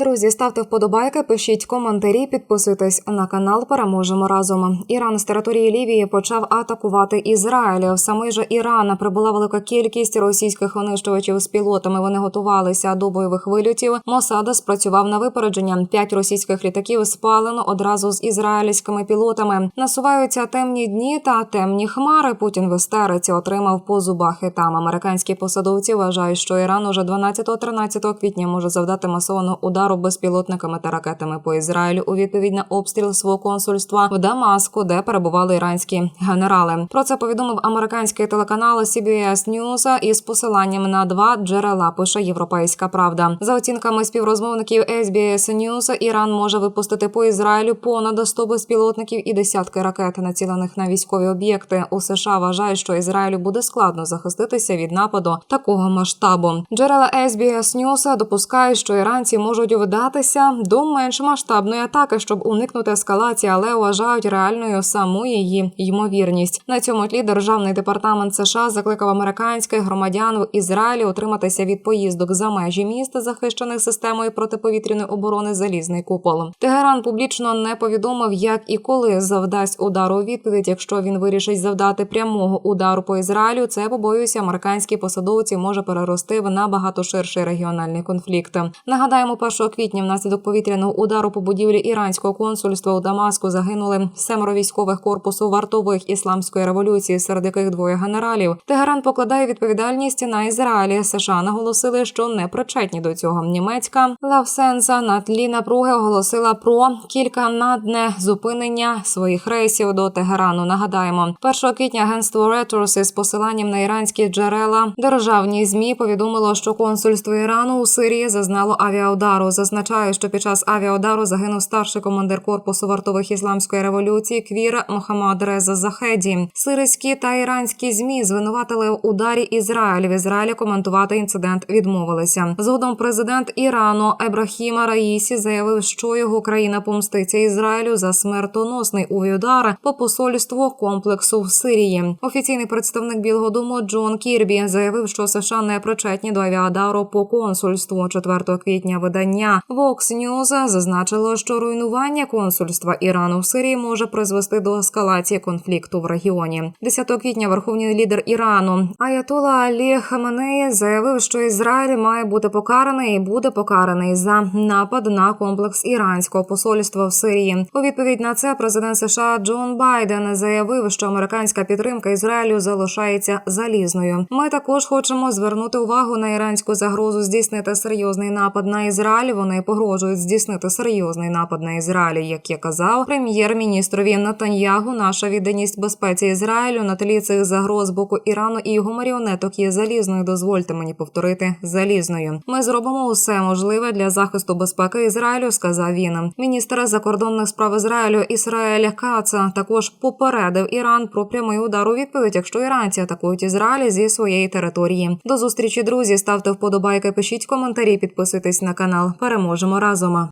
Друзі, ставте вподобайки, пишіть коментарі, підписуйтесь на канал. Переможемо разом. Іран з території Лівії почав атакувати Ізраїль. В самий же Іран прибула велика кількість російських винищувачів з пілотами. Вони готувалися до бойових вильотів. Мосада спрацював на випередження. П'ять російських літаків спалено одразу з ізраїльськими пілотами. Насуваються темні дні та темні хмари. Путін в істериці отримав по зубах і там. Американські посадовці вважають, що Іран уже 12-13 квітня може завдати масованого удару безпілотниками та ракетами по Ізраїлю у відповідь на обстріл свого консульства в Дамаску, де перебували іранські генерали. Про це повідомив американський телеканал CBS News із посиланням на два джерела. Пише Європейська Правда. За оцінками співрозмовників SBS News, Іран може випустити по Ізраїлю понад 100 безпілотників і десятки ракет, націлених на військові об'єкти. У США вважають, що Ізраїлю буде складно захиститися від нападу такого масштабу. Джерела SBS News допускають, що іранці можуть вдатися до менш масштабної атаки, щоб уникнути ескалації, але вважають реальною саму її ймовірність. На цьому тлі державний департамент США закликав американських громадян в Ізраїлі утриматися від поїздок за межі міста, захищених системою протиповітряної оборони залізний купол. Тегеран публічно не повідомив, як і коли завдасть удару у відповідь. Якщо він вирішить завдати прямого удару по Ізраїлю, це побоююся, американські посадовці може перерости в набагато ширший регіональний конфлікт. Нагадаємо, 1 квітня внаслідок повітряного удару по будівлі іранського консульства у Дамаску загинули семеро військових корпусу вартових ісламської революції, серед яких двоє генералів. Тегеран покладає відповідальність на Ізраїлі. США наголосили, що не причетні до цього. Німецька Лавсенса на тлі напруги оголосила про кільканадне зупинення своїх рейсів до Тегерану. Нагадаємо, 1 квітня агентство Reuters із посиланням на іранські джерела державні змі повідомило, що консульство Ірану у Сирії зазнало авіаудару. Зазначає, що під час авіаудару загинув старший командир корпусу вартових ісламської революції Квір Мохаммад Реза Захеді. Сирійські та іранські змі звинуватили в ударі Ізраїль. В Ізраїлі коментувати інцидент відмовилися. Згодом президент Ірану Ебрахіма Раїсі заявив, що його країна помститься Ізраїлю за смертоносний удар по посольству комплексу в Сирії. Офіційний представник Білого Дому Джон Кірбі заявив, що США не причетні до авіадару по консульству 4 квітня. Видання Vox News зазначило, що руйнування консульства Ірану в Сирії може призвести до ескалації конфлікту в регіоні. 10 квітня верховний лідер Ірану Аятола Алі Хаменеї заявив, що Ізраїль має бути покараний і буде покараний за напад на комплекс іранського посольства в Сирії. У відповідь на це президент США Джон Байден заявив, що американська підтримка Ізраїлю залишається залізною. Ми також хочемо звернути увагу на іранську загрозу здійснити серйозний напад на Ізраїль. Вони погрожують здійснити серйозний напад на Ізраїль, як я казав прем'єр-міністрові Натаньягу. Наша відданість безпеці Ізраїлю на тлі цих загроз боку Ірану і його маріонеток є залізною. Дозвольте мені повторити залізною. Ми зробимо усе можливе для захисту безпеки Ізраїлю. Сказав він. Міністр закордонних справ Ізраїлю Ісраїль Каца також попередив Іран про прямий удар у відповідь, якщо іранці атакують Ізраїль зі своєї території. До зустрічі, друзі. Ставте вподобайки, пишіть коментарі, підписуйтесь на канал. Переможемо разом.